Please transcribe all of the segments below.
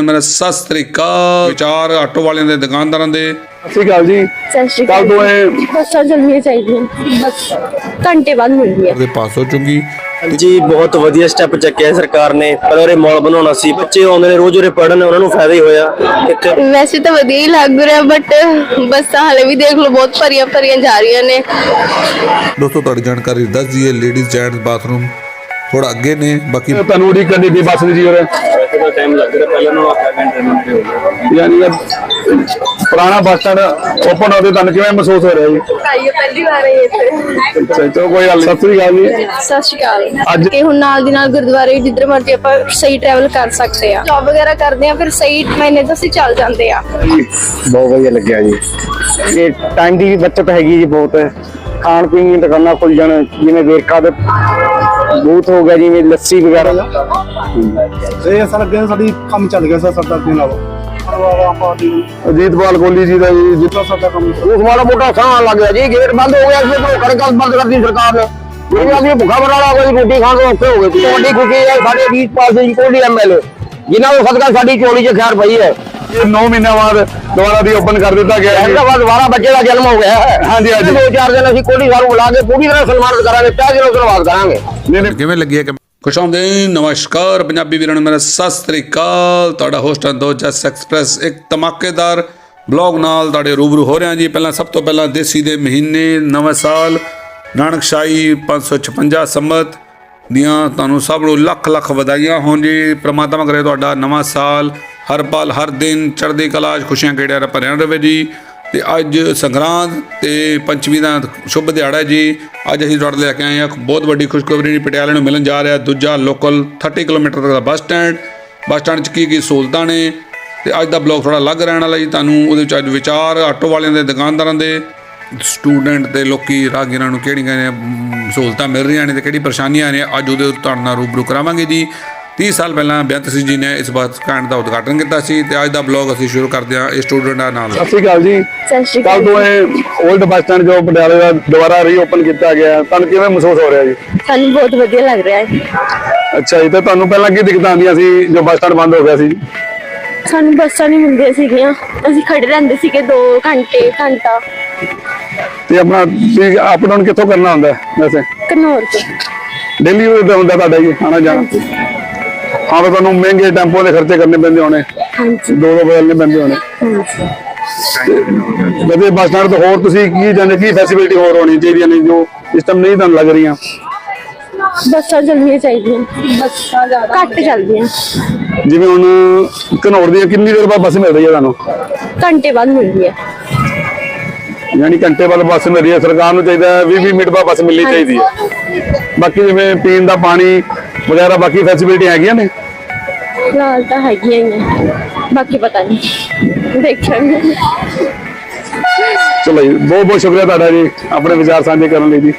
ਨੂੰ ਮੇਰਾ ਸਤਿ ਸ੍ਰੀ ਅਕਾਲ। ਵਿਚਾਰ ਆਟੋ ਵਾਲਿਆਂ ਦੇ ਦੁਕਾਨਦਾਰਾਂ ਦੇ। ਸਤਿ ਸ਼੍ਰੀ ਅਕਾਲ ਜੀ। ਸਤਿ ਸ਼੍ਰੀ ਕੱਲ ਅਕਾਲ ਤੋਂ ਇਹ ਬੱਸਾਂ ਚੱਲਣੀਆਂ ਚਾਹੀਦੀਆਂ ਬਸ ਘੰਟੇ ਬਾਅਦ ਮਿਲਦੀ ਹੈ। ਦੇ ਪਾਸ ਹੋ ਚੁੰਗੀ ਜੀ ਬਹੁਤ ਵਧੀਆ ਸਟੈਪ ਚੱਕਿਆ ਸਰਕਾਰ ਨੇ। ਪਹਿਲਾਂ ਉਰੇ ਮਾਲ ਬਣਾਉਣਾ ਸੀ। ਬੱਚੇ ਆਉਂਦੇ ਨੇ ਰੋਜ਼ ਉਰੇ ਪੜਨ ਉਹਨਾਂ ਨੂੰ ਫਾਇਦਾ ਹੀ ਹੋਇਆ। ਇੱਥੇ ਵੈਸੇ ਤਾਂ ਵਧੀਆ ਹੀ ਲੱਗ ਰਿਹਾ ਬਟ ਬੱਸਾਂ ਹਲੇ ਵੀ ਦੇਖ ਲਓ ਬਹੁਤ ਭਰੀਆਂ ਭਰੀਆਂ ਜਾ ਰਹੀਆਂ ਨੇ। ਦੋਸਤੋ ਤੁਹਾਡੀ ਜਾਣਕਾਰੀ ਦੱਸ ਦਈਏ ਲੇਡੀਜ਼ ਜੈਂਟਸ ਬਾਥਰੂਮ ਥੋੜਾ ਅੱਗੇ ਨੇ ਬਾਕੀ ਤੁਹਾਨੂੰ ਉਡੀਕ ਕਰਨੀ ਪਈ ਬੱਸ ਦੀ ਜੀ ਉਰੇ ਵੈਸੇ ਤਾਂ ਟਾਈਮ ਲੱਗ ਰਿਹਾ ਪਹਿਲਾਂ ਨੂੰ ਆਖਿਆ ਘੰਟੇ ਘੰਟੇ ਹੋ ਗਏ ਯਾਨੀ ਕਿ ਪੁਰਾਣਾ ਬੱਸ ਸਟੈਂਡ ਓਪਨ ਹੋਦੇ ਤੁਹਾਨੂੰ ਕਿਵੇਂ ਮਹਿਸੂਸ ਹੋ ਰਿਹਾ ਜੀ? ਆਈਏ ਪਹਿਲੀ ਵਾਰ ਆਈ ਇੱਥੇ। ਅੱਛਾ ਚਲੋ ਕੋਈ ਗੱਲ ਨਹੀਂ ਸਤਿ ਸ਼੍ਰੀ ਅਕਾਲ ਜੀ। ਸਤਿ ਸ਼੍ਰੀ ਅਕਾਲ। ਅੱਜ ਕਿ ਹੁਣ ਨਾਲ ਦੀ ਨਾਲ ਗੁਰਦੁਆਰੇ ਜਿੱਧਰ ਮਰਜ਼ੀ ਆਪਾਂ ਸਹੀ ਟਰੈਵਲ ਕਰ ਸਕਦੇ ਆ ਜੌਬ ਵਗੈਰਾ ਕਰਦੇ ਆ ਫਿਰ ਸਹੀ ਮਹੀਨੇ ਤੋਂ ਅਸੀਂ ਚੱਲ ਜਾਂਦੇ ਆ ਬਹੁਤ ਵਧੀਆ ਲੱਗਿਆ ਜੀ। ਇਹ ਟਾਈਮ ਦੀ ਵੀ ਬਚਤ ਹੈਗੀ ਜੀ ਬਹੁਤ। ਖਾਣ ਪੀਣ ਦੀਆਂ ਦੁਕਾਨਾਂ ਖੁੱਲ ਜਾਣ ਜਿਵੇਂ ਵੇਰਕਾ ਦੇ ਬੂਥ ਹੋ ਗਿਆ ਜਿਵੇਂ ਲੱਸੀ ਵਗੈਰਾ। ਇਹ ਅਸਲ ਅੱਗੇ ਸਾਡੀ ਕੰਮ ਚੱਲ ਗਿਆ ਸਰ ਸਾਡਾ ਅੱਗੇ ਨਾਲੋਂ। ਅਜੀਤਪਾਲ ਕੋਹਲੀ ਜੀ ਦਾ ਜੀ ਜਿੱਤੋਂ ਸਾਡਾ ਕੰਮ ਉਸ ਮਾੜਾ ਮੋਟਾ ਸਾਹ ਲੱਗ ਗਿਆ ਜੀ ਗੇਟ ਬੰਦ ਹੋ ਗਿਆ ਸੀ ਕਰ ਗੱਲ ਬੰਦ ਕਰਦੀ ਸਰਕਾਰ ਨੇ। ਜਿਹੜੀ ਆਦਮੀ ਭੁੱਖਾ ਮਰਾਲਾ ਕੋਈ ਰੋਟੀ ਖਾਣ ਤੋਂ ਔਖੇ ਹੋ ਗਏ ਵੱਡੀ ਖੁਸ਼ੀ ਹੈ ਸਾਡੇ 20 ਪਾਸ ਦੀ ਕੋਹਲੀ ਐਮਐਲਏ ਜਿਨ੍ਹਾਂ ਨੂੰ ਸਦਕਾ ਸਾਡੀ ਚੋਲੀ 'ਚ ਖੈਰ ਪਈ ਹੈ। ਇਹ 9 ਮਹੀਨਿਆਂ ਬਾਅਦ ਦੁਬਾਰਾ ਦੀ ਓਪਨ ਕਰ ਦਿੱਤਾ ਗਿਆ ਜੀ। ਅਹਿਮਦਾਬਾਦ ਦੁਬਾਰਾ ਬੱਚੇ ਦਾ ਜਨਮ ਹੋ ਗਿਆ ਹੈ। ਹਾਂਜੀ, ਹਾਂਜੀ। ਦੋ ਚਾਰ ਦਿਨ ਅਸੀਂ ਸਾਹਿਬ ਨੂੰ ਬੁਲਾ ਕੇ ਪੂਰੀ ਤਰ੍ਹਾਂ ਸਨਮਾਨਿਤ ਕਰਾਂਗੇ ਚਾਹ ਦਿਨੋਂ ਧੰਨਵਾਦ ਕਰਾਂਗੇ। ਨਹੀਂ ਨਹੀਂ। ਕਿਵੇਂ ਲੱਗੀ ਹੈ ਕਿ ਖੁਸ਼ ਆਮਦੀਨ ਨਮਸਕਾਰ ਪੰਜਾਬੀ ਵੀਰਾਂ ਨੂੰ ਮੇਰਾ ਸਤਿ ਸ੍ਰੀ ਅਕਾਲ। ਤੁਹਾਡਾ ਹੋਸਟ ਹੈ ਦੋ ਜਸ ਐਕਸਪ੍ਰੈਸ। ਇੱਕ ਧਮਾਕੇਦਾਰ ਬਲੌਗ ਨਾਲ ਤੁਹਾਡੇ ਰੂਬਰੂ ਹੋ ਰਿਹਾ ਜੀ। ਪਹਿਲਾਂ ਸਭ ਤੋਂ ਪਹਿਲਾਂ ਦੇਸੀ ਦੇ ਮਹੀਨੇ ਨਵਾਂ ਸਾਲ ਨਾਨਕਸ਼ਾਹੀ 556 ਸੰਮਤ ਦੀਆਂ ਤੁਹਾਨੂੰ ਸਭ ਨੂੰ ਲੱਖ ਲੱਖ ਵਧਾਈਆਂ ਹੋਣ ਜੀ। ਪ੍ਰਮਾਤਮਾ ਕਰੇ ਤੁਹਾਡਾ ਨਵਾਂ ਸਾਲ ਹਰ ਪਲ, ਹਰ ਦਿਨ ਚੜ੍ਹਦੀ ਕਲਾ ਖੁਸ਼ੀਆਂ ਗੇੜਿਆਂ ਭਰਿਆ ਰਹੇ ਜੀ। ਤੇ ਅੱਜ ਸੰਗਰਾਂਦ ਤੇ ਪੰਚਮੀ ਦਾ ਸ਼ੁਭ ਦਿਹਾੜਾ ਹੈ ਜੀ। ਅੱਜ ਅਸੀਂ ਤੁਹਾਡੇ ਲੈ ਕੇ ਆਏ ਹਾਂ ਬਹੁਤ ਵੱਡੀ ਖੁਸ਼ਖਬਰੀ। ਪਟਿਆਲੇ ਨੂੰ ਮਿਲਣ ਜਾ ਰਿਹਾ ਦੂਜਾ ਲੋਕਲ 30 ਕਿਲੋਮੀਟਰ ਤੱਕ ਦਾ ਬੱਸ ਸਟੈਂਡ। ਬੱਸ ਸਟੈਂਡ 'ਚ ਕੀ ਕੀ ਸਹੂਲਤਾਂ ਨੇ? ਤੇ ਅੱਜ ਦਾ ਬਲੌਗ ਥੋੜਾ ਅਲੱਗ ਰਹਿਣ ਵਾਲਾ ਜੀ। ਤੁਹਾਨੂੰ ਉਹਦੇ ਵਿੱਚ ਅੱਜ ਵਿਚਾਰ, ਆਟੋ ਵਾਲਿਆਂ ਦੇ, ਦੁਕਾਨਦਾਰਾਂ ਦੇ ਸਟੂਡੈਂਟ ਤੇ ਲੋਕੀ ਰਾਹਗੀਰਾਂ ਨੂੰ ਕਿਹੜੀਆਂ ਨੇ ਸਹੂਲਤਾਂ ਮਿਲ ਰਹੀਆਂ ਨੇ ਤੇ ਕਿਹੜੀ ਪਰੇਸ਼ਾਨੀਆਂ ਨੇ, ਅੱਜ ਉਹਦੇ ਤੁਹਾਡੇ ਨਾਲ ਰੂਬਰੂ ਕਰਾਵਾਂਗੇ ਜੀ। 30 ਸਾਲ ਪਹਿਲਾਂ ਬੇਅੰਤ ਸਿੰਘ ਜੀ ਨੇ ਇਸ ਬੱਸ ਸਟੈਂਡ ਦਾ ਉਦਘਾਟਨ ਕੀਤਾ ਸੀ ਤੇ ਅੱਜ ਦਾ ਬਲੌਗ ਅਸੀਂ ਸ਼ੁਰੂ ਕਰਦੇ ਹਾਂ ਇਹ ਸਟੂਡੈਂਟਾਂ ਨਾਲ ਸਤਿ ਸ਼੍ਰੀ ਅਕਾਲ ਜੀ। ਸਤਿ ਸ਼੍ਰੀ ਕੱਲ ਅਕਾਲ ਤੋਂ ਇਹ 올ਡ ਬੱਸ ਸਟੈਂਡ ਜੋ ਪਟਿਆਲੇ ਦਾ ਦੁਬਾਰਾ ਰੀਓਪਨ ਕੀਤਾ ਗਿਆ ਤੁਹਾਨੂੰ ਕਿਵੇਂ ਮਹਿਸੂਸ ਹੋ ਰਿਹਾ ਜੀ? ਸਾਨੂੰ ਬਹੁਤ ਵਧੀਆ ਲੱਗ ਰਿਹਾ ਹੈ। ਅੱਛਾ ਜੀ ਤੇ ਤੁਹਾਨੂੰ ਪਹਿਲਾਂ ਕੀ ਦਿੱਕਤਾਂ ਆਉਂਦੀਆਂ ਸੀ ਜੋ ਬੱਸ ਸਟੈਂਡ ਬੰਦ ਹੋ ਗਿਆ ਸੀ? ਜੀ ਸਾਨੂੰ ਬੱਸਾਂ ਨਹੀਂ ਮਿਲਦੀਆਂ ਸੀਗੀਆਂ। ਅਸੀਂ ਖੜੇ ਰਹਿੰਦੇ ਸੀਗੇ 2 ਘੰਟੇ ਘੰਟਾ। ਤੇ ਆਪਣਾ ਅਪ ਡਾਊਨ ਕਿੱਥੋਂ ਕਰਨਾ ਹੁੰਦਾ ਹੈ ਵੈਸੇ? ਕਨੌਰ ਤੋਂ। ਡੇਲੀ ਦਾ ਹੁੰਦਾ ਤੁਹਾਡਾ ਜੀ ਆਣਾ ਜਾਣਾ ਹਾਂ ਤਾਂ ਤੁਹਾਨੂੰ ਮਹਿੰਗੇ ਟੈਂਪੋ ਦੇ ਖਰਚੇ ਕਰਨੇ ਪੈਂਦੇ ਹੋਣੇ। ਹਾਂਜੀ। ਦੋ ਦੋ ਬਦਲਨੇ ਪੈਂਦੇ ਹੋਣੇ। ਹਾਂਜੀ। ਵੈਸੇ ਬੱਸ ਸਟੈਂਡ ਤੋਂ ਹੋਰ ਤੁਸੀਂ ਕੀ ਜਾਣਦੇ ਕੀ ਫੈਸਿਲਿਟੀ ਹੋਰ ਹੋਣੀ ਚਾਹੀਦੀਆਂ ਨੇ ਜੋ ਸਿਸਟਮ ਨਹੀਂ ਤੁਹਾਨੂੰ ਲੱਗ ਰਹੀਆਂ? ਬੱਸਾਂ ਚੱਲਣੀਆਂ ਚਾਹੀਦੀਆਂ। ਬੱਸਾਂ ਜ਼ਿਆਦਾ ਘੱਟ ਚੱਲਦੀਆਂ। ਜਿਵੇਂ ਹੁਣ ਘਨੌਰ ਦੀ ਕਿੰਨੀ ਦੇਰ ਬਾਅਦ ਬੱਸ ਮਿਲ ਰਹੀ ਹੈ ਤੁਹਾਨੂੰ? ਘੰਟੇ ਬਾਅਦ ਮਿਲਦੀ ਹੈ। ਯਾਨੀ ਘੰਟੇ ਬਾਅਦ ਬੱਸ ਮਿਲ ਰਹੀ ਹੈ। ਸਰਕਾਰ ਨੂੰ ਚਾਹੀਦਾ ਹੈ 20 20 ਮਿੰਟ ਬਾਅਦ ਬੱਸ ਮਿਲਣੀ ਚਾਹੀਦੀ ਹੈ। ਬਾਕੀ ਜਿਵੇਂ ਪੀਣ ਦਾ ਪਾਣੀ ਵਗੈਰਾ ਬਾਕੀ ਫੈਸਿਲਿਟੀ ਹੈਗੀਆਂ ਨੇ? ਫਿਲਹਾਲ ਤਾਂ ਹੈਗੀਆਂ ਹੀ ਆ ਬਾਕੀ ਪਤਾ ਨਹੀਂ। ਦੇਖਾਂਗੇ। ਚਲੋ ਜੀ ਬਹੁਤ ਬਹੁਤ ਸ਼ੁਕਰੀਆ ਤੁਹਾਡਾ ਜੀ ਆਪਣੇ ਵਿਚਾਰ ਸਾਂਝੇ ਕਰਨ ਲਈ ਜੀ।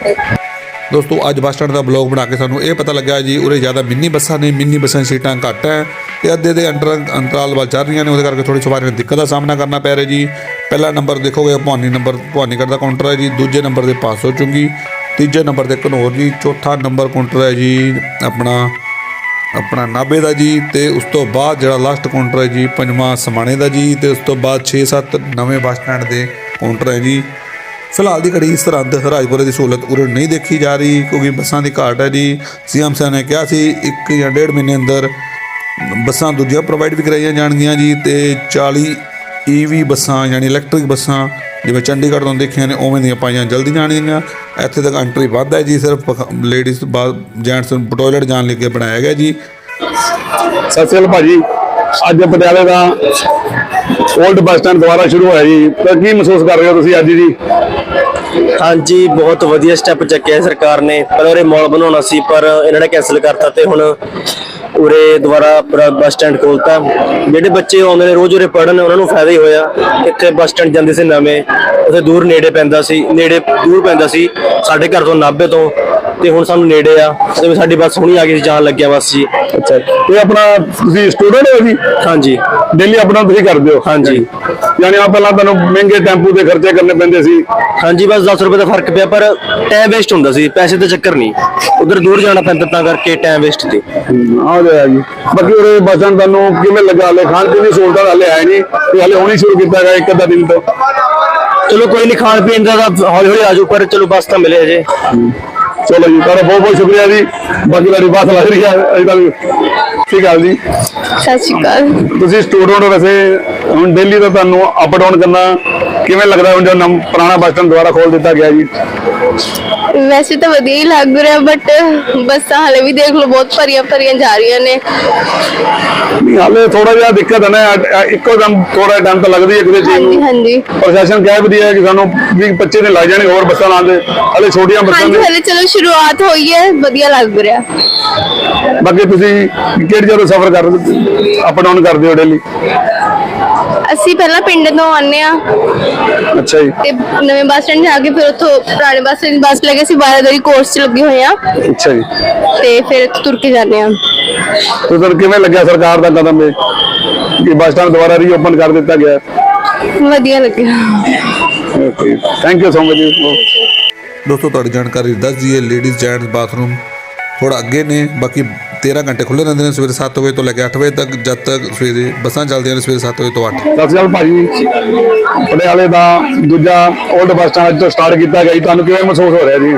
ਦੋਸਤੋ ਅੱਜ ਬੱਸ ਸਟੈਂਡ ਦਾ ਬਲੌਗ ਬਣਾ ਕੇ ਸਾਨੂੰ ਇਹ ਪਤਾ ਲੱਗਾ ਜੀ ਉਰੇ ਜ਼ਿਆਦਾ ਮਿੰਨੀ ਬੱਸਾਂ ਨੇ ਮਿੰਨੀ ਬੱਸਾਂ ਸੀਟਾਂ ਘੱਟ ਹੈ ਤੇ ਅੱਧੇ ਦੇ ਅੰਡਰ ਅੰਤਰਾਲ ਵੱਲ ਚੱਲ ਰਹੀਆਂ ਨੇ ਉਹਦੇ ਕਰਕੇ ਥੋੜੀ ਸਵਾਰੀਆਂ ਨੂੰ ਦਿੱਕਤ ਦਾ ਸਾਹਮਣਾ ਕਰਨਾ ਪੈ ਰਿਹਾ ਜੀ। ਪਹਿਲਾ ਨੰਬਰ ਦੇਖੋਗੇ ਭਵਾਨੀ ਨੰਬਰ ਭਵਾਨੀਗੜ੍ਹ ਦਾ ਕਾਊਂਟਰ ਹੈ ਜੀ ਦੂਜੇ ਨੰਬਰ ਤੇ ਪਾਸੋ ਚੁੰਗੀ ਤੀਜੇ ਨੰਬਰ ਤੇ ਘਨੌਰ ਜੀ, ਚੌਥਾ ਨੰਬਰ ਕਾਊਂਟਰ ਹੈ ਜੀ ਆਪਣਾ ਆਪਣਾ ਨਾਭੇ ਦਾ ਜੀ ਤੇ ਉਸ ਤੋਂ ਬਾਅਦ ਜਿਹੜਾ ਲਾਸਟ ਕਾਊਂਟਰ ਹੈ ਜੀ, ਪੰਜਵਾਂ ਸਮਾਣੇ ਦਾ ਜੀ ਤੇ ਉਸ ਤੋਂ ਬਾਅਦ 6-7 ਨਵੇਂ ਬੱਸ ਸਟੈਂਡ ਦੇ ਕਾਊਂਟਰ ਹੈ ਜੀ। ਫਿਲਹਾਲ ਦੀ ਘੜੀ ਸਰਹੰਦ ਹਰਾਜਪੁਰੇ ਦੀ ਸਹੂਲਤ ਉਰੇ ਨਹੀਂ ਦੇਖੀ ਜਾ ਰਹੀ ਕਿਉਂਕਿ ਬੱਸਾਂ ਦੀ ਘਾਟ ਹੈ ਜੀ। ਸੀਐਮ ਸਾਹਿਬ ਨੇ ਕਿਹਾ ਸੀ ਇੱਕ ਜਾਂ ਡੇਢ ਮਹੀਨੇ ਅੰਦਰ ਬੱਸਾਂ ਦੂਜੀਆਂ ਪ੍ਰੋਵਾਈਡ ਵੀ ਕਰਾਈਆਂ ਜਾਣਗੀਆਂ ਜੀ ਤੇ 40 ਈਵੀ ਬੱਸਾਂ ਯਾਨੀ ਇਲੈਕਟ੍ਰਿਕ ਬੱਸਾਂ ਜਿਵੇਂ ਚੰਡੀਗੜ੍ਹ ਤੋਂ ਦੇਖੀਆਂ ਨੇ ਉਵੇਂ ਦੀਆਂ ਪਾਈਆਂ ਜਲਦੀ ਜਾਣਗੀਆਂ। ਇੱਥੇ ਤੱਕ ਐਂਟਰੀ ਵੱਧ ਹੈ ਜੀ ਸਿਰਫ ਲੇਡੀਜ਼ ਬਾਅਦ ਜੈਂਟਸ ਨੂੰ ਟਾਇਲਟ ਜਾਣ ਲਈ ਬਣਾਇਆ ਗਿਆ ਜੀ। ਸਤਿ ਸ਼੍ਰੀ ਅਕਾਲ ਭਾਜੀ। ਅੱਜ ਪਟਿਆਲੇ ਦਾ 올ਡ ਬੱਸ ਸਟੈਂਡ ਦੁਬਾਰਾ ਸ਼ੁਰੂ ਹੋਇਆ ਜੀ। ਤਾਂ ਕੀ ਮਹਿਸੂਸ ਕਰ ਰਹੇ ਹੋ ਤੁਸੀਂ ਅੱਜ ਜੀ? ਹਾਂਜੀ ਬਹੁਤ ਵਧੀਆ ਸਟੈਪ ਚੱਕਿਆ ਸਰਕਾਰ ਨੇ। ਪਹਿਲਾਂ ਉਰੇ ਮਾਲ ਬਣਾਉਣਾ ਸੀ ਪਰ ਇਹਨਾਂ ਨੇ ਕੈਨਸਲ ਕਰਤਾ ਤੇ ਹੁਣ ਉਰੇ ਦੁਬਾਰਾ ਪੂਰਾ ਬੱਸ ਸਟੈਂਡ ਖੋਲਤਾ। ਜਿਹੜੇ ਬੱਚੇ ਆਉਂਦੇ ਨੇ, ਰੋਜ਼ ਉਰੇ ਪੜਨ ਉਹਨਾਂ ਨੂੰ ਫਾਇਦਾ ਹੀ ਹੋਇਆ। ਇੱਥੇ ਬੱਸ ਸਟੈਂਡ ਜਾਂਦੇ ਸੀ ਨਵੇਂ। ਉੱਥੇ ਦੂਰ ਨੇੜੇ ਪੈਂਦਾ ਸੀ, ਨੇੜੇ ਦੂਰ ਪੈਂਦਾ ਸੀ। ਸਾਡੇ ਘਰ ਤੋਂ 90 ਤੋਂ ਤੇ ਹੁਣ ਸਾਨੂੰ ਨੇੜੇ ਆ ਤੇ ਸਾਡੀ ਬੱਸ ਹੁਣੀ ਆ ਗਈ ਸੀ ਜਾਣ ਲੱਗਿਆ ਬੱਸ ਜੀ। ਅੱਛਾ ਇਹ ਆਪਣਾ ਤੁਸੀਂ ਸਟੂਡੈਂਟ ਹੋ ਜੀ? ਹਾਂਜੀ। ਡੇਲੀ ਆਪਣਾ ਤੁਸੀਂ ਕਰਦੇ ਹੋ? ਹਾਂਜੀ। ਯਾਨੀ ਆ ਪਹਿਲਾਂ ਤੁਹਾਨੂੰ ਮਹਿੰਗੇ ਟੈਂਪੂ ਦੇ ਖਰਚੇ ਕਰਨੇ ਪੈਂਦੇ ਸੀ। ਹਾਂਜੀ ਬਸ 10 ਰੁਪਏ ਦਾ ਫ਼ਰਕ ਪਿਆ ਪਰ ਟਾਈਮ ਵੇਸਟ ਹੁੰਦਾ ਸੀ ਪੈਸੇ ਦਾ ਚੱਕਰ ਨਹੀਂ। ਉਧਰ ਦੂਰ ਜਾਣਾ ਪੈਂਦਾ ਤਾਂ ਕਰਕੇ ਟਾਈਮ ਵੇਸਟ ਤੇ। ਆ ਜਾਇਆ ਜੀ। ਬਾਕੀ ਉਰੇ ਬੱਸਾਂ ਤੁਹਾਨੂੰ ਕਿਵੇਂ ਲੱਗਾ? ਹਲੇ ਖਾਣ ਪੀਣ ਦੀ ਸਹੂਲਤਾਂ ਹਲੇ ਹੈ ਨਹੀਂ। ਤੇ ਹਲੇ ਹੁਣੀ ਸ਼ੁਰੂ ਕੀਤਾ ਹੈਗਾ ਇੱਕ ਅੱਧਾ ਦਿਨ ਤੋਂ। ਚਲੋ ਕੋਈ ਨਹੀਂ ਖਾਣ ਪੀਣ ਦਾ ਹੌਲੀ ਹੌਲੀ ਆਜੂ ਪਰ ਚਲੋ ਬੱਸ ਤਾਂ ਮਿਲੇ ਅਜੇ ਚਲੋ ਜੀ ਤੁਹਾਡਾ ਬਹੁਤ ਬਹੁਤ ਸ਼ੁਕਰੀਆ ਜੀ। ਬਾਕੀ ਤੁਹਾਡੀ ਬੱਸ ਲੱਗ ਰਹੀ ਹੈ ਅਜੇ ਤੱਕ ਠੀਕ ਹੈ ਜੀ। ਸਤਿ ਸ਼੍ਰੀ ਅਕਾਲ। ਤੁਸੀਂ ਸਟੂਡੈਂਟ ਹੋ ਵੈਸੇ ਹੁਣ ਦਿੱਲੀ ਤੋਂ ਤੁਹਾਨੂੰ ਅਪ ਡਾਊਨ ਕਰਨਾ ਕਿਵੇਂ ਲੱਗਦਾ ਹੁਣ ਜੋ ਪੁਰਾਣਾ ਬੱਸ ਸਟੈਂਡ ਦੁਬਾਰਾ ਖੋਲ ਦਿੱਤਾ ਗਿਆ ਜੀ? ਵੈਸੇ ਤਾਂ ਵਧੀਆ ਹੀ ਲੱਗ ਰਿਹਾ ਬਟ ਬੱਸਾਂ ਹਲੇ ਵੀ ਦੇਖ ਲਓ ਬਹੁਤ ਭਰੀਆਂ ਭਰੀਆਂ ਜਾ ਰਹੀਆਂ ਨੇ। ਨਹੀਂ ਹਾਲੇ ਥੋੜਾ ਜਿਹਾ ਦਿੱਕਤ ਹੈ ਨਾ ਅ- ਅ- ਇੱਕੋ ਦਮ ਥੋੜਾ ਤਾਂ ਲੱਗਦੀ ਹੈ ਕਿਸੇ ਚੀਜ਼ ਹਾਂਜੀ ਨੂੰ। ਹਾਂਜੀ ਪ੍ਰਸ਼ਾਸਨ ਕਹਿ ਵੀ ਹੈ ਕਿ ਸਾਨੂੰ 20 25 ਦਿਨ ਲੱਗ ਜਾਣਗੇ ਹੋਰ ਬੱਸਾਂ ਲਾਉਣ ਦੇ। ਹਲੇ ਛੋਟੀਆਂ ਬੱਸਾਂ ਹਾਂਜੀ ਨੇ। ਹਲੇ ਚਲੋ ਸ਼ੁਰੂਆਤ ਹੋਈ ਹੈ ਵਧੀਆ ਲੱਗ ਰਿਹਾ। ਬਾਕੀ ਤੁਸੀਂ ਕਿਹੜੀ ਜਗ੍ਹਾ ਸਫ਼ਰ ਕਰ ਅਪ ਡਾਊਨ ਕਰਦੇ ਹੋ ਡੇਲੀ ਅਸੀਂ ਪਹਿਲਾਂ ਪਿੰਡ ਤੋਂ ਆਉਂਦੇ ਆ ਅੱਛਾ ਜੀ। ਤੇ ਨਵੇਂ ਬੱਸ ਸਟੈਂਡ ਜਾ ਕੇ ਫਿਰ ਉੱਥੋਂ ਪੁਰਾਣੇ ਬੱਸ ਸਟੈਂਡ ਬੱਸ ਲੈ ਕੇ ਅਸੀਂ ਬਾਰਾਦਰੀ ਕੋਰਸ 'ਚ ਲੱਗੇ ਹੋਏ ਆ ਅੱਛਾ ਜੀ। ਤੇ ਫਿਰ ਇੱਥੋਂ ਤੁਰ ਕੇ ਜਾਂਦੇ ਆ ਤੇ ਤੁਹਾਨੂੰ ਕਿਵੇਂ ਲੱਗਿਆ ਸਰਕਾਰ ਦਾ ਕਦਮ ਇਹ ਕਿ ਬੱਸ ਸਟੈਂਡ ਦੁਬਾਰਾ ਰੀਓਪਨ ਕਰ ਦਿੱਤਾ ਗਿਆ। ਵਧੀਆ ਲੱਗਿਆ। Okay thank you so much ਜੀ। ਦੋਸਤੋ ਤੁਹਾਡੀ ਜਾਣਕਾਰੀ ਦੱਸ ਦਈਏ ਲੇਡੀਜ਼ ਜੈਂਟਸ ਬਾਥਰੂਮ ਥੋੜਾ ਅੱਗੇ ਨੇ ਬਾਕੀ 13 ਘੰਟੇ ਖੁੱਲੇ ਰਹਿੰਦੇ ਨੇ ਸਵੇਰੇ 7 ਵਜੇ ਤੋਂ ਲੈ ਕੇ 8 ਵਜੇ ਤੱਕ ਜਦ ਤੱਕ ਸਵੇਰੇ ਬੱਸਾਂ ਚੱਲਦੀਆਂ ਨੇ ਸਵੇਰੇ 7 ਵਜੇ ਤੋਂ 8 ਸਤਿ ਸ਼੍ਰੀ ਅਕਾਲ ਭਾਜੀ। ਪਟਿਆਲੇ ਦਾ ਦੂਜਾ 올ਡ ਬੱਸ ਸਟੈਂਡ ਤੋਂ ਸਟਾਰਟ ਕੀਤਾ ਗਿਆ ਜੀ। ਤੁਹਾਨੂੰ ਕਿਵੇਂ ਮਹਿਸੂਸ ਹੋ ਰਿਹਾ ਜੀ?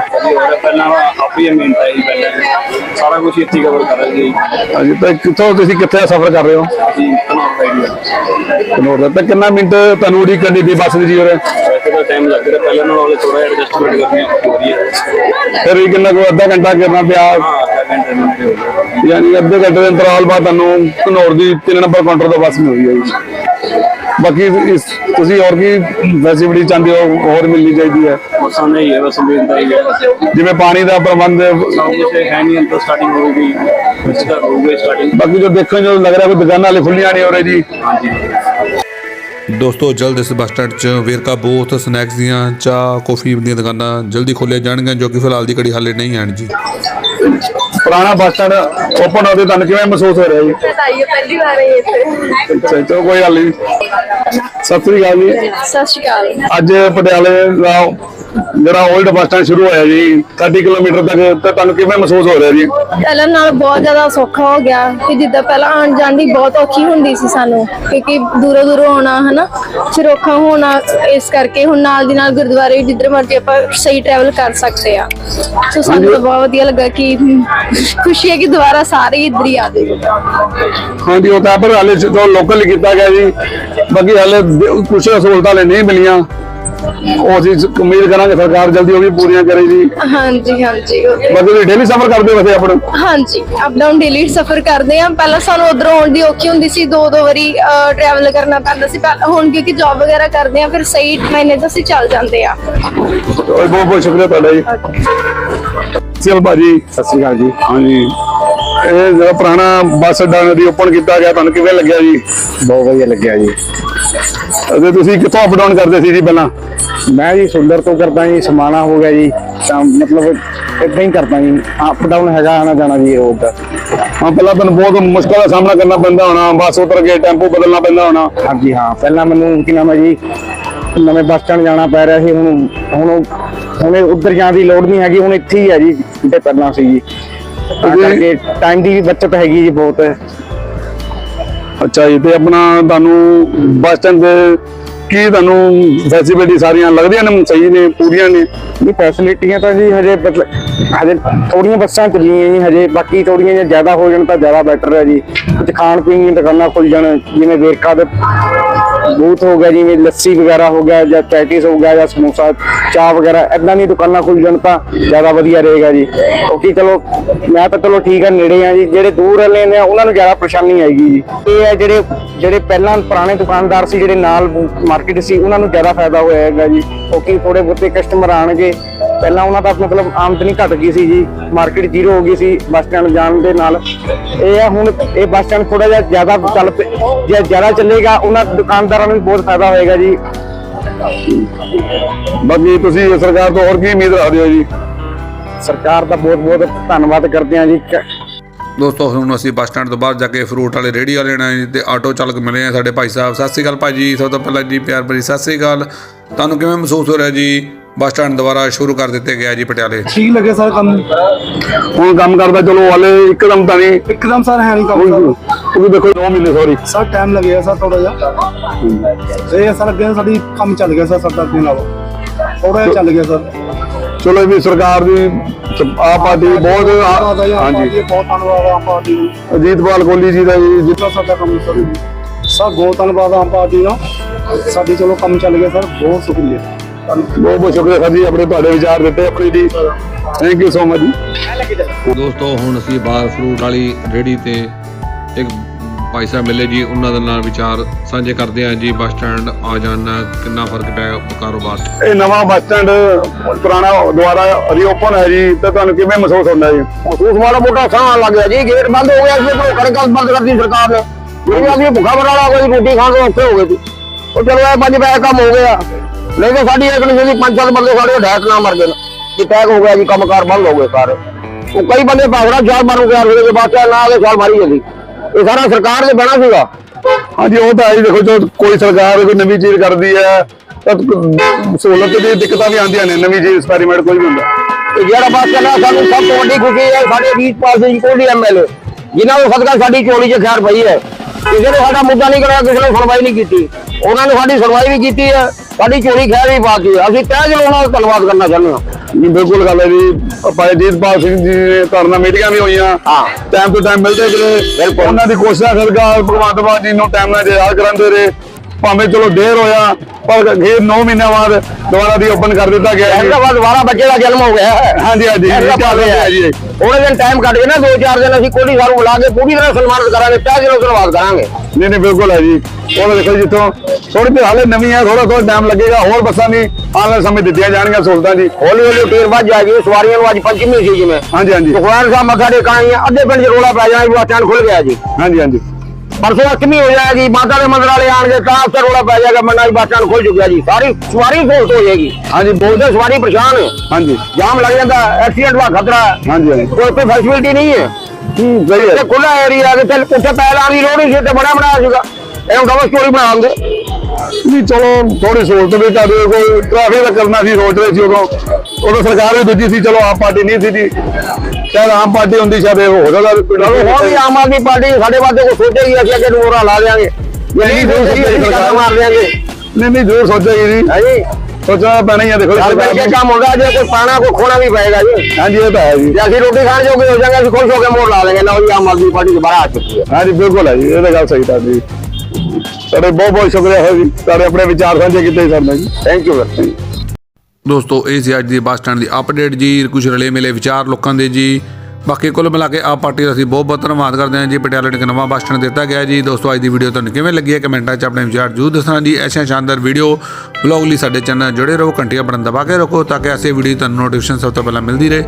ਪਹਿਲਾਂ ਆਪੀ ਮਿਹਨਤ ਹੈ ਜੀ ਪਹਿਲਾਂ। ਸਾਰਾ ਕੁਝ ਇੱਥੇ ਕਵਰ ਕਰ ਰਹੇ ਜੀ। ਹਾਂਜੀ ਤਾਂ ਕਿੱਥੋਂ ਤੁਸੀਂ ਕਿੱਥੇ ਸਫ਼ਰ ਕਰ ਰਹੇ ਹੋ? ਜੀ ਤਨਾਵ ਆਈਡੀਆ ਕਨੌਰ ਦਾ। ਤਾਂ ਕਿੰਨਾ ਮਿੰਟ ਤੁਹਾਨੂੰ ਉਡੀਕ ਕਰਨੀ ਪਈ ਬੱਸ ਦੀ ਜੀ ਉਰੇ? ਵੈਸੇ ਤਾਂ ਟਾਈਮ ਲੱਗ ਰਿਹਾ। ਪਹਿਲਾਂ ਨਾਲੋਂ ਹਲੇ ਥੋੜਾ ਐਡਜਸਟਮੈਂਟ ਕਰਨੀ ਹੋ ਰਹੀ ਹੈ ਫਿਰ ਵੀ ਕਿੰਨਾ ਕੋ ਅੱਧਾ ਘੰਟਾ ਕਰਨਾ ਪਿਆ? ਹਾਂ ਅੱਧਾ ਘੰਟੇ ਹੋ ਗਿਆ। ਯਾਨੀ ਅੱਧੇ ਘੰਟੇ ਦੇ ਅੰਤਰਾਲ ਬਾਅਦ ਤੁਹਾਨੂੰ ਕਨੌਰ ਦੀ 3 ਨੰਬਰ ਕਾਊਂਟਰ ਤੋਂ ਬੱਸ ਮਿਲ ਰਹੀ ਹੈ ਜੀ। ਬਾਕੀ ਇਸ ਤੁਸੀਂ ਹੋਰ ਕੀ ਫੈਸਿਲਿਟੀ ਚਾਹੁੰਦੇ ਹੋ? ਹੋਰ ਮਿਲਣੀ ਚਾਹੀਦੀ ਹੈ? ਬੱਸਾਂ ਨਹੀਂ ਹੈ ਬਸ ਮਿਹਨਤ ਹੀ ਹੈ। ਜਿਵੇਂ ਪਾਣੀ ਦਾ ਪ੍ਰਬੰਧ ਸਭ ਕੁਝ ਹੈ ਨਹੀਂ ਅੰਦਰ ਸਟਾਰਟਿੰਗ ਹੋਊਗੀ ਇਸ ਦਾ ਹੋਊਗਾ ਸਟਾਰਟਿੰਗ ਬਾਕੀ ਜੋ ਦੇਖਣ ਜੋ ਲੱਗ ਰਿਹਾ ਕੋਈ ਦੁਕਾਨਾਂ ਹਲੇ ਖੁੱਲੀਆਂ ਨਹੀਂ ਹੋ ਰਹੀ ਜੀ। ਦੋਸਤੋ ਜਲਦ ਇਸ ਬੱਸ ਸਟੈਂਡ 'ਚ ਵੇਰਕਾ ਬੋਥ ਸਨੈਕਸ ਦੀਆਂ ਚਾਹ ਕੌਫੀ ਦੀਆਂ ਦੁਕਾਨਾਂ ਜਲਦੀ ਖੋਲ੍ਹੀਆਂ ਜਾਣਗੀਆਂ ਜੋ ਕਿ ਫਿਲਹਾਲ ਦੀ ਘੜੀ ਹਾਲੇ ਨਹੀਂ ਹਨ ਜੀ ਪੁਰਾਣਾ ਬੱਸ ਸਟੈਂਡ ਓਪਨ ਹੋਦੇ ਤੁਹਾਨੂੰ ਕਿਵੇਂ ਮਹਿਸੂਸ ਹੋ ਰਿਹਾ ਜੀ? ਆਈਏ ਪਹਿਲੀ ਵਾਰ ਆਈ ਇੱਥੇ। ਅੱਛਾ ਚਲੋ ਕੋਈ ਗੱਲ ਨਹੀਂ। ਸਤਿ ਸ੍ਰੀ ਅਕਾਲ ਜੀ। ਸਤਿ ਸ਼੍ਰੀ ਅਕਾਲ। ਅੱਜ ਪਟਿਆਲੇ ਦਾ ਜਿਹੜਾ 올ਡ ਬੱਸ ਸਟੈਂਡ ਸ਼ੁਰੂ ਹੋਇਆ ਜੀ 30 ਕਿਲੋਮੀਟਰ ਤੱਕ ਤੇ ਤੁਹਾਨੂੰ ਕਿਵੇਂ ਮਹਿਸੂਸ ਹੋ ਰਿਹਾ ਜੀ? ਪਹਿਲਾਂ ਨਾਲ ਬਹੁਤ ਜ਼ਿਆਦਾ ਸੌਖਾ ਹੋ ਗਿਆ ਕਿ ਜਿੱਦਾਂ ਪਹਿਲਾਂ ਆਉਣ ਜਾਣ ਦੀ ਬਹੁਤ ਔਖੀ ਹੁੰਦੀ ਸੀ ਸਾਨੂੰ ਕਿਉਂਕਿ ਦੂਰੋਂ ਦੂਰੋਂ ਆਉਣਾ ਹਨਾ ਫਿਰ ਔਖਾ ਹੋਣਾ ਇਸ ਕਰਕੇ ਹੁਣ ਨਾਲ ਦੀ ਨਾਲ ਗੁਰਦੁਆਰੇ ਵੀ ਜਿੱਧਰ ਮਰਜ਼ੀ ਆਪਾਂ ਸਹੀ ਟਰੈਵਲ ਕਰ ਸਕਦੇ ਆ। ਸੋ ਸਾਨੂੰ ਤਾਂ ਬਹੁਤ ਵਧੀਆ ਲੱਗਾ ਕਿ ਖੁਸ਼ੀ ਹੈ ਕਿ ਦੁਬਾਰਾ ਸਾਰੇ ਇੱਧਰ ਹੀ ਆ ਜਾਏ ਹਾਂਜੀ ਉਹ ਤਾਂ ਪਰ ਹਾਲੇ ਜੋ ਲੋਕਲ ਕੀਤਾ ਗਿਆ ਜੀ ਬਾਕੀ ਹਾਲੇ ਕੁਛ ਸਹੂਲਤਾਂ ਹਾਲੇ ਨਹੀਂ ਮਿਲੀਆਂ। ਉਹ ਅਸੀਂ ਉਮੀਦ ਕਰਾਂਗੇ ਸਰਕਾਰ ਜਲਦੀ ਉਹ ਵੀ ਪੂਰੀਆਂ ਕਰੇ ਜੀ। ਹਾਂਜੀ ਹਾਂਜੀ। ਬਾਕੀ ਤੁਸੀਂ ਡੇਲੀ ਸਫ਼ਰ ਕਰਦੇ ਹੋ ਵੈਸੇ ਆਪਣਾ? ਹਾਂਜੀ ਅਪ ਡਾਊਨ ਡੇਲੀ ਸਫਰ ਕਰਦੇ ਆ ਪਹਿਲਾਂ ਸਾਨੂੰ ਉਧਰੋਂ ਆਉਣ ਦੀ ਔਖੀ ਹੁੰਦੀ ਸੀ ਦੋ ਦੋ ਵਾਰੀ ਟਰੈਵਲ ਕਰਨਾ ਪੈਂਦਾ ਸੀ। ਪਹਿਲਾਂ ਹੁਣ ਕਿਉਂਕਿ ਜੌਬ ਵਗੈਰਾ ਕਰਦੇ ਆ ਫਿਰ ਸਹੀ ਮਹੀਨੇ ਤੋਂ ਅਸੀਂ ਚੱਲ ਜਾਂਦੇ ਆ ਬਹੁਤ ਬਹੁਤ ਸ਼ੁਕਰੀਆ ਤੁਹਾਡਾ ਜੀ। ਭਾਜੀ। ਸਤਿ ਸ੍ਰੀ ਅਕਾਲ ਜੀ। ਹਾਂਜੀ। ਇਹ ਜਿਹੜਾ ਪੁਰਾਣਾ ਬੱਸ ਅੱਡਾ ਓਪਨ ਕੀਤਾ ਗਿਆ ਤੁਹਾਨੂੰ ਕਿਵੇਂ ਲੱਗਿਆ ਜੀ? ਬਹੁਤ ਵਧੀਆ ਲੱਗਿਆ ਜੀ। ਅਤੇ ਤੁਸੀਂ ਕਿੱਥੋਂ ਅਪ ਡਾਊਨ ਕਰਦੇ ਸੀ ਜੀ ਪਹਿਲਾਂ? ਮੈਂ ਜੀ ਸੁੰਦਰ ਤੋਂ ਕਰਦਾ ਜੀ ਸਮਾਣਾ ਹੋ ਗਿਆ ਜੀ ਤਾਂ ਮਤਲਬ ਇਦਾਂ ਹੀ ਕਰਦਾ ਜੀ। ਅਪ ਡਾਊਨ ਹੈਗਾ ਆਣਾ ਜਾਣਾ ਜੀ ਰੋਡ ਦਾ। ਹਾਂ ਪਹਿਲਾਂ ਤੁਹਾਨੂੰ ਬਹੁਤ ਮੁਸ਼ਕਲ ਦਾ ਸਾਹਮਣਾ ਕਰਨਾ ਪੈਂਦਾ ਹੋਣਾ ਬੱਸ ਉਤਰ ਕੇ ਟੈਂਪੂ ਬਦਲਣਾ ਪੈਂਦਾ ਹੋਣਾ। ਹਾਂਜੀ ਹਾਂ ਪਹਿਲਾਂ ਮੈਨੂੰ ਕੀ ਨਾਮ ਹੈ ਜੀ ਨਵੇਂ ਬੱਸ ਸਟੈਂਡ ਜਾਣਾ ਪੈ ਰਿਹਾ ਸੀ ਹੁਣ ਹੁਣ ਹੁਣ ਉੱਧਰ ਜਾਣ ਦੀ ਲੋੜ ਨਹੀਂ ਹੈਗੀ ਹੁਣ ਇੱਥੇ ਹੀ ਹੈ ਜੀ ਜਿੱਥੇ ਪਹਿਲਾਂ ਸੀ ਜੀ। ਤਾਂ ਕਰਕੇ ਟਾਈਮ ਦੀ ਵੀ ਬਚਤ ਹੈਗੀ ਜੀ ਬਹੁਤ। ਅੱਛਾ ਜੀ ਤੇ ਆਪਣਾ ਤੁਹਾਨੂੰ ਬੱਸ ਸਟੈਂਡ ਦੇ ਕੀ ਤੁਹਾਨੂੰ ਫੈਸਿਲਿਟੀ ਸਾਰੀਆਂ ਲੱਗਦੀਆਂ ਨੇ ਸਹੀ ਨੇ ਪੂਰੀਆਂ ਨੇ? ਇਹ ਫੈਸਿਲਿਟੀਆਂ ਤਾਂ ਜੀ ਹਜੇ ਮਤਲਬ ਹਜੇ ਥੋੜੀਆਂ ਬੱਸਾਂ ਚੱਲੀਆਂ ਜੀ ਹਜੇ ਬਾਕੀ ਥੋੜੀਆਂ ਜ਼ਿਆਦਾ ਹੋ ਜਾਣ ਤਾਂ ਜ਼ਿਆਦਾ ਬੈਟਰ ਹੈ ਜੀ। ਕੁਝ ਖਾਣ ਪੀਣ ਦੀਆਂ ਦੁਕਾਨਾਂ ਖੁੱਲ ਜਾਣ ਜਿਵੇਂ ਵੇਰਕਾ ਦੇ ਬੂਥ ਹੋ ਗਿਆ, ਜਿਵੇਂ ਲੱਸੀ ਵਗੈਰਾ ਹੋ ਗਿਆ ਜਾਂ ਪੈਟੀਸ ਹੋ ਗਿਆ ਜਾਂ ਸਮੋਸਾ, ਚਾਹ ਵਗੈਰਾ ਇਦਾਂ ਦੀ ਦੁਕਾਨਾਂ ਖੁੱਲ ਜਾਣ ਤਾਂ ਜ਼ਿਆਦਾ ਵਧੀਆ ਰਹੇਗਾ ਜੀ। ਕਿਉਂਕਿ ਚਲੋ, ਮੈਂ ਤਾਂ ਚਲੋ ਠੀਕ ਆ, ਨੇੜੇ ਆ ਜੀ, ਜਿਹੜੇ ਦੂਰ ਵਾਲੇ ਨੇ, ਉਹਨਾਂ ਨੂੰ ਜ਼ਿਆਦਾ ਪਰੇਸ਼ਾਨੀ ਆਏਗੀ ਜੀ। ਇਹ ਹੈ ਜਿਹੜੇ ਜਿਹੜੇ ਪਹਿਲਾਂ ਪੁਰਾਣੇ ਦੁਕਾਨਦਾਰ ਸੀ, ਜਿਹੜੇ ਨਾਲ ਮਾਰਕੀਟ ਸੀ, ਉਹਨਾਂ ਨੂੰ ਜ਼ਿਆਦਾ ਫਾਇਦਾ ਹੋਇਆ ਹੈਗਾ ਜੀ। ਕਿਉਂਕਿ ਥੋੜੇ ਬਹੁਤੇ ਕਸਟਮਰ ਆਣਗੇ ਪਹਿਲਾਂ ਉਹਨਾਂ ਦਾ ਮਤਲਬ ਆਮਦਨੀ ਘਟ ਗਈ ਸੀ ਜੀ ਮਾਰਕੀਟ ਜ਼ੀਰੋ ਹੋ ਗਈ ਸੀ ਬੱਸ ਸਟੈਂਡ ਜਾਣ ਦੇ ਨਾਲ। ਇਹ ਆ ਹੁਣ ਇਹ ਬੱਸ ਸਟੈਂਡ ਥੋੜਾ ਜਿਹਾ ਜ਼ਿਆਦਾ ਚੱਲ ਪਏ- ਜੇ ਜ਼ਿਆਦਾ ਚੱਲੇਗਾ ਉਹਨਾਂ ਦੁਕਾਨਦਾਰਾਂ ਨੂੰ ਵੀ ਬਹੁਤ ਫਾਇਦਾ ਹੋਏਗਾ ਜੀ। ਬਾਕੀ ਤੁਸੀਂ ਸਰਕਾਰ ਤੋਂ ਹੋਰ ਕੀ ਉਮੀਦ ਰੱਖਦੇ ਹੋ ਜੀ? ਸਰਕਾਰ ਦਾ ਬਹੁਤ ਬਹੁਤ ਧੰਨਵਾਦ ਕਰਦੇ ਹਾਂ ਜੀ। ਦੋਸਤੋ ਹੁਣ ਅਸੀਂ ਬੱਸ ਸਟੈਂਡ ਤੋਂ ਬਾਹਰ ਜਾ ਕੇ ਫਰੂਟ ਵਾਲੇ ਰੇਹੜੀ ਵਾਲੇ ਨਾਲ ਜੀ ਤੇ ਆਟੋ ਚਾਲਕ ਮਿਲੇ ਆ ਸਾਡੇ ਭਾਈ ਸਾਹਿਬ। ਸਤਿ ਸ੍ਰੀ ਅਕਾਲ ਭਾਜੀ। ਸਭ ਤੋਂ ਪਹਿਲਾਂ ਜੀ ਪਿਆਰ ਭਰੀ ਸਤਿ ਸ੍ਰੀ ਅਕਾਲ। ਤੁਹਾਨੂੰ ਕਿਵੇਂ ਮਹਿਸੂਸ ਹੋ ਰਿਹਾ ਜੀ? ਬੱਸ ਸਟੈਂਡ ਦੁਬਾਰਾ ਸ਼ੁਰੂ ਕਰ ਦਿੱਤੇ ਗਿਆ ਜੀ ਪਟਿਆਲੇ। ਠੀਕ ਲੱਗੇ ਸਰ ਕੰਮ? ਹੁਣ ਕੰਮ ਕਰਦਾ ਚਲੋ ਹਾਲੇ ਇੱਕਦਮ ਤਾਂ ਨਹੀਂ। ਇੱਕਦਮ ਸਰ ਹੈ ਨਹੀਂ ਕੰਮ ਤੁਸੀਂ ਦੇਖੋ 2 ਮਹੀਨੇ ਸੌਰੀ ਸਰ ਟਾਈਮ ਲੱਗਿਆ ਸਰ ਥੋੜਾ ਜਿਹਾ। ਇਹ ਸਰ ਅੱਗੇ ਸਾਡੀ ਕੰਮ ਚੱਲ ਗਿਆ ਸਰ ਸਾਡਾ ਅੱਗੇ ਨਾਲੋਂ। ਥੋੜਾ ਜਿਹਾ ਚੱਲ ਗਿਆ ਸਰ। ਚਲੋ ਇਹ ਵੀ ਸਰਕਾਰ ਦੀ ਆਪ ਪਾਰਟੀ ਬਹੁਤ ਹਾਂਜੀ। ਬਹੁਤ ਧੰਨਵਾਦ ਆਮ ਪਾਰਟੀ ਨੂੰ ਅਜੀਤਪਾਲ ਕੋਹਲੀ ਜੀ ਦਾ ਜੀ ਜਿੱਦਾਂ ਸਾਡਾ ਕੰਮ ਸਰ। ਸਰ ਬਹੁਤ ਧੰਨਵਾਦ ਆਮ ਪਾਰਟੀ ਦਾ। ਸਾਡੀ ਚਲੋ ਕੰਮ ਚੱਲ ਗਿਆ ਸਰ ਬਹੁਤ ਸ਼ੁਕਰੀਆ। ਬਹੁਤ ਬਹੁਤ ਸ਼ੁਕਰੀਆ ਸਰ ਜੀ ਆਪਣੇ ਤੁਹਾਡੇ ਵਿਚਾਰ ਦਿੱਤੇ ਆਪਣੀ ਜੀ ਥੈਂਕ ਯੂ ਸੋ ਮਚ ਜੀ। ਦੋਸਤੋ ਹੁਣ ਅਸੀਂ ਬਾਹਰ ਫਰੂਟ ਵਾਲੀ ਰੇੜੀ ਤੇ ਇੱਕ ਭਾਈ ਸਾਹਿਬ ਮਿਲੇ ਜੀ ਉਹਨਾਂ ਦੇ ਨਾਲ ਵਿਚਾਰ ਸਾਂਝੇ ਕਰਦੇ ਹਾਂ ਜੀ। ਬੱਸ ਸਟੈਂਡ ਆ ਜਾਣ ਕਿੰਨਾ ਫ਼ਰਕ ਪਿਆ ਕਾਰੋਬਾਰ ਇਹ ਨਵਾਂ ਬੱਸ ਸਟੈਂਡ ਪੁਰਾਣਾ ਦੁਆਰਾ ਰੀਓਪਨ ਹੈ ਜੀ ਤੇ ਤੁਹਾਨੂੰ ਕਿਵੇਂ ਮਹਿਸੂਸ ਹੁੰਦਾ ਜੀ? ਮਹਿਸੂਸ ਮਾੜਾ ਮੋਟਾ ਸਾਹ ਲੱਗ ਗਿਆ ਜੀ ਗੇਟ ਬੰਦ ਹੋ ਗਿਆ ਸੀ ਤੋਂ ਕਰ ਗੱਲ ਬੰਦ ਕਰਦੀ ਸਰਕਾਰ ਨੇ। ਜਿਹੜੇ ਆਦਮੀ ਭੁੱਖਾ ਮਰਨ ਵਾਲਾ ਕੋਈ ਰੋਟੀ ਖਾਣ ਤੋਂ ਔਖੇ ਹੋ ਗਏ ਸੀ। ਉਹ ਚਲੋ ਇਹ ਪੰਜ ਪੈਸੇ ਕੰਮ ਹੋ ਗਿਆ। ਨਹੀਂ ਤਾਂ ਸਾਡੀ ਇੱਕ ਨਹੀਂ ਪੰਜ ਸੱਤ ਬੰਦੇ ਸਾਡੇ ਡੈਕ ਨਾ ਮਰ ਗਏ ਨਾ ਕਿ ਟੈਕ ਹੋ ਗਿਆ ਜੀ ਕੰਮਕਾਰ ਬੰਦ ਹੋ ਗਏ ਸਾਰੇ। ਉਹ ਕਈ ਬੰਦੇ ਭਾਗਣਾ ਚਾਰ ਮਾਰੂ ਗਿਆ ਉਹਦੇ ਬਾਅਦ ਨਾ ਆਗੇ ਛਾਲ ਮਾਰੀ ਜਾਂਦੀ। ਇਹ ਸਾਰਾ ਸਰਕਾਰ ਨੇ ਬਣਾ ਸੀਗਾ। ਹਾਂਜੀ ਉਹ ਤਾਂ ਜੀ ਦੇਖੋ ਜੋ ਕੋਈ ਸਰਕਾਰ ਕੋਈ ਨਵੀਂ ਚੀਜ਼ ਕਰਦੀ ਹੈ ਤਾਂ ਸਹੂਲਤ ਦੀ ਦਿੱਕਤਾਂ ਵੀ ਆਉਂਦੀਆਂ ਨੇ ਨਵੀਂ ਚੀਜ਼ ਐਕਸਪੈਰੀਮੈਂਟ ਕੋਈ ਵੀ ਹੁੰਦਾ। ਤੇ ਜਿਹੜਾ ਬਾਤ ਕਰਨਾ ਸਾਨੂੰ ਸਭ ਤੋਂ ਵੱਡੀ ਖੁਸ਼ੀ ਹੈ ਸਾਡੇ ਰੀਤਪਾਲ ਸਿੰਘ ਕੋਹਲੀ ਐਮਐਲਏ ਜਿਨ੍ਹਾਂ ਨੂੰ ਸਦਕਾ ਸਾਡੀ ਚੋਲੀ 'ਚ ਖੈਰ ਪਈ ਹੈ। ਕਿਸੇ ਨੇ ਸਾਡਾ ਮੁੱਦਾ ਨਹੀਂ ਕਰਿਆ ਕਿਸੇ ਨੇ ਸੁਣਵਾਈ ਨਹੀਂ ਕੀਤੀ। ਉਹਨਾਂ ਨੇ ਸਾਡੀ ਸੁਣਵਾਈ ਵੀ ਕੀਤੀ ਹੈ। ਸਾਡੀ ਚੋਰੀ ਖੈਰ ਵੀ ਪਾਤੀ ਹੈ ਅਸੀਂ ਤਹਿ ਦਿਲੋਂ ਉਹਨਾਂ ਦਾ ਧੰਨਵਾਦ ਕਰਨਾ ਚਾਹੁੰਦੇ ਹਾਂ। ਜੀ ਬਿਲਕੁਲ ਗੱਲ ਹੈ ਜੀ। ਭਾਈ ਜੀਤਪਾਲ ਸਿੰਘ ਜੀ ਨੇ ਧਰਨਾ ਮੀਟਿੰਗਾਂ ਵੀ ਹੋਈਆਂ। ਹਾਂ। ਟਾਈਮ ਤੋਂ ਟਾਈਮ ਮਿਲਦੇ ਬਿਲਕੁਲ। ਉਹਨਾਂ ਦੀ ਕੋਸ਼ਿਸ਼ਾਂ ਸਰਕਾਰ ਭਗਵੰਤ ਮਾਨ ਜੀ ਨੂੰ ਟਾਈਮ ਨਾਲ ਜ਼ਿਆਦਾ ਕਰਾਉਂਦੇ ਰਹੇ। ਭਾਵੇਂ ਚਲੋ ਦੇਰ ਹੋਇਆ ਪਰ ਇਹ 9 ਮਹੀਨਿਆਂ ਬਾਅਦ ਦੁਬਾਰਾ ਦੀ ਓਪਨ ਕਰ ਦਿੱਤਾ ਗਿਆ ਜੀ। ਅਹਿਮਦਾਬਾਦ ਦੁਬਾਰਾ ਬੱਚੇ ਦਾ ਜਨਮ ਹੋ ਗਿਆ। ਹੈ ਹਾਂਜੀ ਹਾਂਜੀ ਹੈ। ਉਹਨੇ ਦਿਨ ਟਾਈਮ ਕੱਢ ਕੇ ਨਾ ਦੋ ਚਾਰ ਦਿਨ ਅਸੀਂ ਸਾਹਿਬ ਨੂੰ ਬੁਲਾ ਕੇ ਪੂਰੀ ਤਰ੍ਹਾਂ ਸਨਮਾਨਿਤ ਕਰਾਂਗੇ ਤਹਿ ਦਿਲੋਂ ਧੰਨਵਾਦ ਕਰਾਂਗੇ। ਨਹੀਂ ਨਹੀਂ ਬਿਲਕੁਲ ਹੈ ਜੀ। ਉਹ ਦੇਖੋ ਜਿੱਥੋਂ ਥੋੜੀ ਜਿਹੀ ਹਾਲੇ ਨਵੀਂ ਹੈ ਥੋੜਾ ਥੋੜਾ ਟਾਈਮ ਲੱਗੇਗਾ ਹੋਰ ਬੱਸਾਂ ਵੀ ਆਉਣ ਵਾਲੇ ਸਮੇਂ ਦਿੱਤੀਆਂ ਜਾਣਗੀਆਂ ਸਹੂਲਤਾਂ ਜੀ। ਹੌਲੀ ਹੌਲੀ ਟ੍ਰੇਨ ਵੱਧ ਜਾਏਗੀ ਸਵਾਰੀਆਂ ਨੂੰ ਅੱਜ ਪੰਚਮੀ ਸੀ ਜਿਵੇਂ ਹਾਂਜੀ ਹਾਂਜੀ। ਸੁਖਵਾਨ ਸਾਹਿਬ ਮੱਥਾ ਆਈਆਂ ਅੱਧੇ ਪਿੰਡ 'ਚ ਰੋਲਾ ਪੈ ਜਾਣਾ ਵੀ ਸਟੈਂਡ ਖੁੱਲ ਗਿਆ ਜੀ। ਹਾਂਜੀ ਹਾਂਜੀ। ਪਰਸੋਂ ਅਸ਼ਟਮੀ ਹੋ ਜਾਏਗੀ ਮਾਤਾ ਦੇ ਮੰਦਰ ਵਾਲੇ ਆਣਗੇ ਤਾਂ ਉੱਥੇ ਰੋਲਾ ਪੈ ਜਾਏਗਾ ਮੰਨਾ ਜੀ ਬੱਸ ਸਟੈਂਡ ਖੁੱਲ ਚੁੱਕਿਆ ਜੀ। ਸਾਰੀ ਸਵਾਰੀ ਸਹੂਲਤ ਹੋ ਜਾਏਗੀ। ਹਾਂਜੀ ਬਹੁਤ ਉਹਦੇ ਸਵਾਰੀ ਪਰੇਸ਼ਾਨ। ਹੈ ਹਾਂਜੀ। ਜਾਮ ਲੱਗ ਜਾਂਦਾ ਐਕਸੀਡੈਂਟ ਦਾ ਖਤਰਾ। ਹੈ ਹਾਂਜੀ ਹਾਂਜੀ। ਕੋਈ ਕੋਈ ਫੈਸਿਲਿਟੀ ਨਹੀਂ ਹੈ। ਹੂੰ, ਸਹੀ ਹੈ। ਖੁੱਲਾ ਏਰੀਆ ਤੇ ਉੱਥੇ ਪੈ ਲਾਉਣ ਦੀ ਲੋੜ ਨਹੀਂ ਸੀ ਤੇ ਬੜਾ ਬਣਾਇਆ ਸੀਗਾ। ਇਹਨੂੰ ਡਬਲ ਸਟੋਰੀ ਬਣਾ ਨਹੀਂ ਚਲੋ ਥੋੜੀ ਸਹੂਲਤ ਵੀ ਕਰ ਦਿਓ ਕੋਈ ਟ੍ਰੈਫਿਕ ਦਾ ਕਰਨਾ ਸੀ ਸੋਚ ਰਹੇ ਸੀ ਉਦੋਂ। ਉਦੋਂ ਸਰਕਾਰ ਵੀ ਦੂਜੀ ਸੀ ਚਲੋ ਆਮ ਪਾਰਟੀ ਨਹੀਂ ਸੀ ਜੀ ਸ਼ਾਇਦ ਆਮ ਪਾਰਟੀ ਹੁੰਦੀ ਸ਼ਾਇਦ ਇਹ ਹੋ ਸਕਦਾ ਵੀ ਚਲੋ ਹੁਣ ਵੀ ਆਮ ਆਦਮੀ ਪਾਰਟੀ ਸਾਡੇ ਵਾਸਤੇ ਕੋਈ ਸੋਚੇਗੀ ਅਸੀਂ ਅੱਗੇ ਮੋਹਰਾਂ ਲਾ ਦੇਾਂਗੇ ਨਹੀਂ, ਕਦਮ ਮਾਰ ਦੇਾਂਗੇ ਨਹੀਂ ਨਹੀਂ ਜ਼ਰੂਰ ਸੋਚੇਗੀ ਜੀ ਹੈ ਜੀ ਸੋਚਣਾ ਪੈਣਾ ਹੀ ਆ ਦੇਖੋ ਮਿਲ ਕੇ ਕੰਮ ਹੁੰਦਾ ਜੇ ਕੋਈ ਪਾਣਾ ਕੋਈ ਖੋਣਾ ਵੀ ਪਏਗਾ ਜੀ। ਹਾਂਜੀ ਇਹ ਤਾਂ ਹੈ ਜੀ। ਜੇ ਅਸੀਂ ਰੋਟੀ ਖਾਣ ਜੋਗੇ ਹੋ ਜਾਾਂਗੇ ਅਸੀਂ ਖੁਸ਼ ਹੋ ਕੇ ਮੋੜ ਲਾ ਦੇਂਗੇ ਲਓ ਜੀ ਆਮ ਆਦਮੀ ਪਾਰਟੀ ਦੁਬਾਰਾ ਆ ਚੁੱਕੀ ਹੈ। ਹਾਂਜੀ ਬਿਲਕੁਲ ਹੈ ਜੀ ਇਹ ਤਾਂ ਗੱਲ ਸਹੀ ਤਾਂ ਜੀ। ਤੁਹਾਡੇ ਬਹੁਤ ਬਹੁਤ ਸ਼ੁਕਰੀਆ ਹੈ ਜੀ। ਤੁਹਾਡੇ ਆਪਣੇ ਵਿਚਾਰ ਸਾਂਝੇ ਕੀਤੇ ਸਾਨੂੰ ਜੀ। ਥੈਂਕ ਯੂ ਸਰ ਦੋਸਤੋ, ਇਹ ਸੀ ਅੱਜ ਦੀ ਬੱਸ ਸਟੈਂਡ ਦੀ ਅਪਡੇਟ ਜੀ। ਕੁਝ ਰਲੇ ਮਿਲੇ ਵਿਚਾਰ ਲੋਕਾਂ ਦੇ ਜੀ। ਬਾਕੀ ਕੁੱਲ ਮਿਲਾ ਕੇ ਆਪ ਪਾਰਟੀ ਦਾ ਅਸੀਂ ਬਹੁਤ ਬਹੁਤ ਧੰਨਵਾਦ ਕਰਦੇ ਹਾਂ ਜੀ। ਪਟਿਆਲੇ ਨੂੰ ਨਵਾਂ ਬੱਸ ਸਟੈਂਡ ਦਿੱਤਾ ਗਿਆ ਜੀ। ਦੋਸਤੋ, ਅੱਜ ਦੀ ਵੀਡੀਓ ਤੁਹਾਨੂੰ ਕਿਵੇਂ ਲੱਗੀ ਹੈ? ਕਮੈਂਟਾਂ 'ਚ ਆਪਣੇ ਵਿਚਾਰ ਜ਼ਰੂਰ ਦੱਸਣਾ ਜੀ। ਐਸ਼ਾ ਸ਼ਾਨਦਾਰ ਵੀਡੀਓ ਬਲੌਗ ਲਈ ਸਾਡੇ ਚੈਨਲ ਜੁੜੇ ਰਹੋ, ਘੰਟੀਆਂ ਬਟਨ ਦਬਾ ਕੇ ਰੱਖੋ ਤਾਂ ਕਿ ਐਸੇ ਵੀਡੀਓ ਤੁਹਾਨੂੰ ਨੋਟੀਫਿਕੇਸ਼ਨ ਸਭ ਤੋਂ ਪਹਿਲਾਂ ਮਿਲਦੀ ਰਹੇ।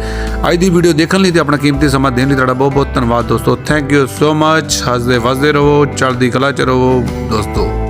ਅੱਜ ਦੀ ਵੀਡੀਓ ਦੇਖਣ ਲਈ ਤੇ ਆਪਣਾ ਕੀਮਤੀ ਸਮਾਂ ਦੇਣ ਲਈ ਤੁਹਾਡਾ ਬਹੁਤ ਬਹੁਤ ਧੰਨਵਾਦ ਦੋਸਤੋ। ਥੈਂਕ ਯੂ ਸੋ ਮੱਚ ਹੱਸਦੇ ਵਸਦੇ ਰਹੋ, ਚੜ੍ਹਦੀ ਕਲਾ ਚ ਰਹੋ ਦੋਸਤੋ।